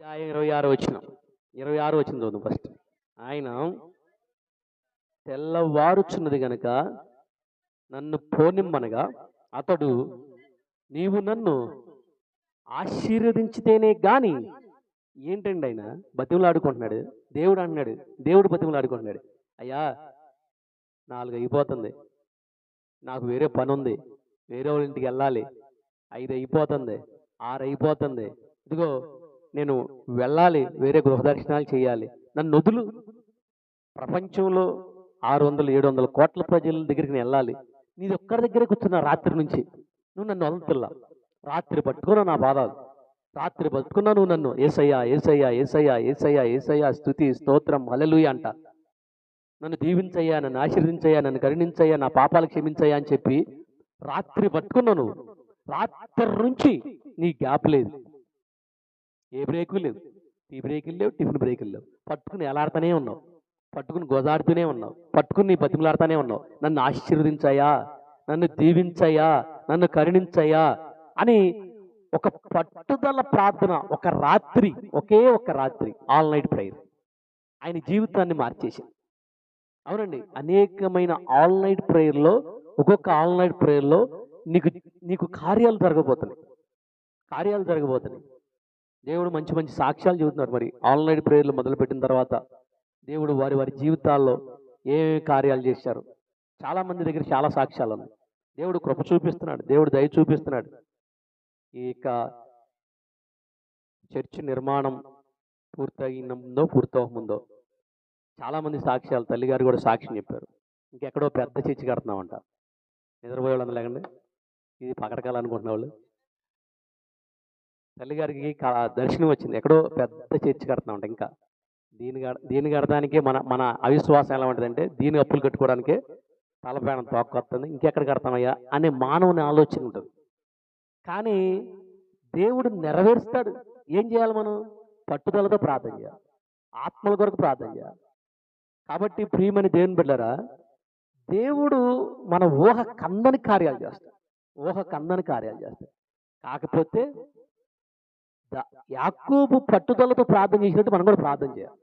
అధ్యాయం ఇరవై ఆరు వచ్చిన ఇరవై ఆరు వచ్చింది చూద్దాం ఫస్ట్ ఆయన తెల్లవారుచున్నది గనక నన్ను పోనిమ్మనగా అతడు నీవు నన్ను ఆశీర్వదించితేనే కానీ ఏంటండి ఆయన? బతిమలాడుకుంటున్నాడు. దేవుడు అంటున్నాడు. దేవుడు బతిమలాడుకుంటున్నాడు. అయ్యా నాలుగు అయిపోతుంది. నాకు వేరే పని ఉంది వేరే వాళ్ళ ఇంటికి వెళ్ళాలి. ఐదు అయిపోతుంది. ఆరు అయిపోతుంది. ఇదిగో నేను వెళ్ళాలి వేరే గృహదర్శనాలు చేయాలి. నన్ను వదులు. ప్రపంచంలో ఆరు వందలు ఏడు వందల కోట్ల ప్రజల దగ్గరికి నేను వెళ్ళాలి. నీది ఒక్కడి దగ్గరే కూర్చున్నా రాత్రి నుంచి. నువ్వు నన్ను వదులుతుల్లా. రాత్రి పట్టుకున్నా నా బాధలు. రాత్రి పట్టుకున్నా నువ్వు నన్ను ఏసయ్యా ఏసయ్యా ఏసయ్యా ఏసయ్యా ఏసయ్యా స్థుతి స్తోత్రం అలెలుయ అంట. నన్ను దీవించయ్యా నన్ను ఆశీర్వదించయ్యా నన్ను కరుణించయ్యా నా పాపాలు క్షమించయ్యా అని చెప్పి రాత్రి పట్టుకున్నావు నువ్వు. రాత్రి నుంచి నీ గ్యాప్ లేదు. ఏ బ్రేకు లేవు. టీ బ్రేకులు లేవు టిఫిన్ బ్రేకులు లేవు. పట్టుకుని ఎలాడుతూనే ఉన్నావు. పట్టుకుని గోదాడుతూనే ఉన్నావు. పట్టుకుని నీ బతిమలాడుతూనే ఉన్నావు. నన్ను ఆశీర్వదించాయా? నన్ను దీవించాయా? నన్ను కరుణించాయా? అని ఒక పట్టుదల ప్రార్థన ఒక రాత్రి ఒకే ఒక రాత్రి ఆల్ నైట్ ప్రేయర్ ఆయన జీవితాన్ని మార్చేసింది అవునండి అనేకమైన ఆల్ నైట్ ప్రేయర్లో ఒక్కొక్క ఆల్ నైట్ ప్రేయర్లో నీకు నీకు కార్యాలు జరగబోతున్నాయి. కార్యాలు జరగబోతున్నాయి. దేవుడు మంచి మంచి సాక్ష్యాలు చెబుతున్నారు మరి. ఆన్లైన్ ప్రేయర్లు మొదలుపెట్టిన తర్వాత దేవుడు వారి వారి జీవితాల్లో ఏమేమి కార్యాలు చేశారు? చాలా మంది దగ్గర చాలా సాక్ష్యాలు ఉన్నాయి. దేవుడు కృప చూపిస్తున్నాడు. దేవుడు దయ చూపిస్తున్నాడు. ఈ యొక్క చర్చ్ నిర్మాణం పూర్తయిన ముందో పూర్తవకముందో చాలామంది సాక్ష్యాలు తల్లిగారు కూడా సాక్ష్యం చెప్పారు. ఇంకెక్కడో పెద్ద చర్చి కడుతున్నామంట. నిద్రపోయే వాళ్ళు లేకండి. ఇది పకడకాలనుకుంటున్న వాళ్ళు. తల్లిగారికి క- దర్శనం వచ్చింది. ఎక్కడో పెద్ద చర్చి కడుతున్నామంట ఇంకా. దీని గడ దీని కడటానికే మన మన అవిశ్వాసం ఎలా ఉంటుందంటే దీని అప్పులు కట్టుకోవడానికే తలపేడం తోక్కొస్తుంది ఇంకెక్కడ కడతామయ్యా అనే మానవుని ఆలోచన ఉంటుంది. కానీ దేవుడు నెరవేరుస్తాడు. ఏం చేయాలి మనం? పట్టుదలతో ప్రార్థన చేయాలి. ఆత్మల కొరకు ప్రార్థన చేయాలి. కాబట్టి ప్రియమని దేవుని బిడ్డరా దేవుడు మన ఊహ కందని కార్యాలు చేస్తాడు. ఊహ కందని కార్యాలు చేస్తాడు. కాకపోతే యాకోబు పట్టుదలతో ప్రార్థన చేసినట్టు మనం కూడా ప్రార్థన చేయాలి.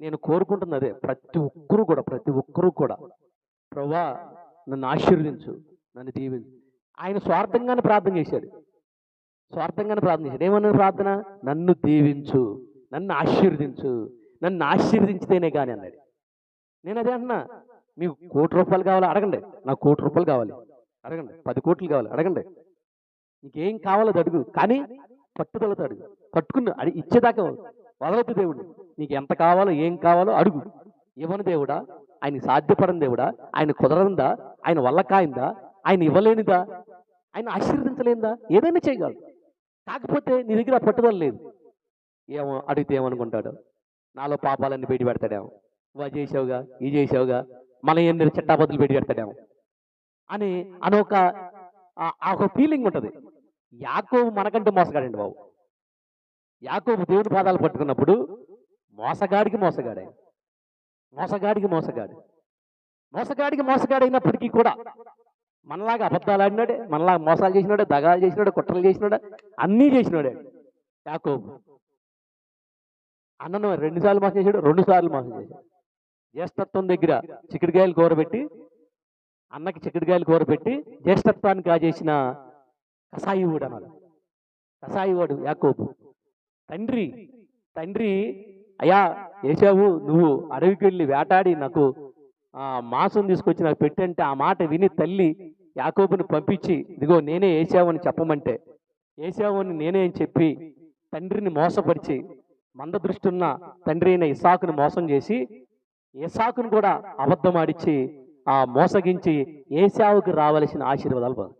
నేను కోరుకుంటున్నది అదే ప్రతి ఒక్కరూ కూడా ప్రతి ఒక్కరూ కూడా. ప్రభా నన్ను ఆశీర్వదించు నన్ను దీవించు. ఆయన స్వార్థంగానే ప్రార్థన చేశాడు. స్వార్థంగానే ప్రార్థన చేశాడు. ఏమన్నా ప్రార్థన? నన్ను దీవించు నన్ను ఆశీర్వదించు నన్ను ఆశీర్వదించితేనే కానీ అన్నాడు. నేను అదే అంటున్నా మీకు కోటి రూపాయలు కావాలి? అడగండి. నాకు కోటి రూపాయలు కావాలి. అడగండి. పది కోట్లు కావాలి. అడగండి. నీకేం కావాలో అది అడుగు. కానీ పట్టుదలతో అడుగు పట్టుకుని అడి ఇచ్చేదాకా వదలొద్దు దేవుడు నీకు ఎంత కావాలో ఏం కావాలో అడుగు. ఇవ్వని దేవుడా. ఆయన సాధ్యపడని దేవుడా. ఆయన కుదరనిదా? ఆయన వల్ల కాయిందా ఆయన ఇవ్వలేనిదా? ఆయన ఆశీర్వదించలేనిదా? ఏదైనా చేయగలడు. కాకపోతే నీ దగ్గర పట్టుదల లేదు. ఏమో అడిగితే ఏమనుకుంటాడు? నాలో పాపాలన్నీ బయట పెడతాడేమో. వా చేసావుగా ఈ చేసావుగా మన ఎన్ని చట్టాబద్దులు బయట పెడతాడేమో. అని అనొక ఆ ఒక ఫీలింగ్ ఉంటుంది. యాకోబు మనకంటే మోసగాడండి బాబు. యాకోబు దేవుని పాదాలు పట్టుకున్నప్పుడు మోసగాడికి మోసగాడే. మోసగాడికి మోసగాడు. మోసగాడికి మోసగాడైనప్పటికీ కూడా మనలాగా అబద్ధాలు ఆడినాడే మనలాగా మోసాలు చేసినాడే దగాలు చేసినాడు కుట్రలు చేసినాడే అన్నీ చేసినాడే యాకోబు. అన్నను రెండు సార్లు మోసం చేశాడు రెండు సార్లు మోసం చేశాడు. జ్యేష్ఠత్వం దగ్గర చిక్కుడుకాయలు కూర పెట్టి అన్నకి చిక్కుడుకాయలు కూర పెట్టి జ్యేష్ఠత్వాన్ని కాజేసిన కసాయివాడు అన్నారు కసాయివాడు యాకోబు. తండ్రి తండ్రి అయ్యా ఏసావు నువ్వు అడవికి వెళ్ళి వేటాడి నాకు మాసం మాంసం తీసుకొచ్చి నాకు పెట్టంటే ఆ మాట విని తల్లి యాకోబుని పంపించి ఇదిగో నేనే ఏసావని అని చెప్పమంటే. ఏసావు అని నేనే అని చెప్పి తండ్రిని మోసపరిచి మంద దృష్టి ఉన్న తండ్రి అయిన ఇసాకును మోసం చేసి ఇసాకును కూడా అబద్ధమాడిచ్చి ఆ మోసగించి ఏసావుకి రావలసిన ఆశీర్వాదాలు పొందాడు.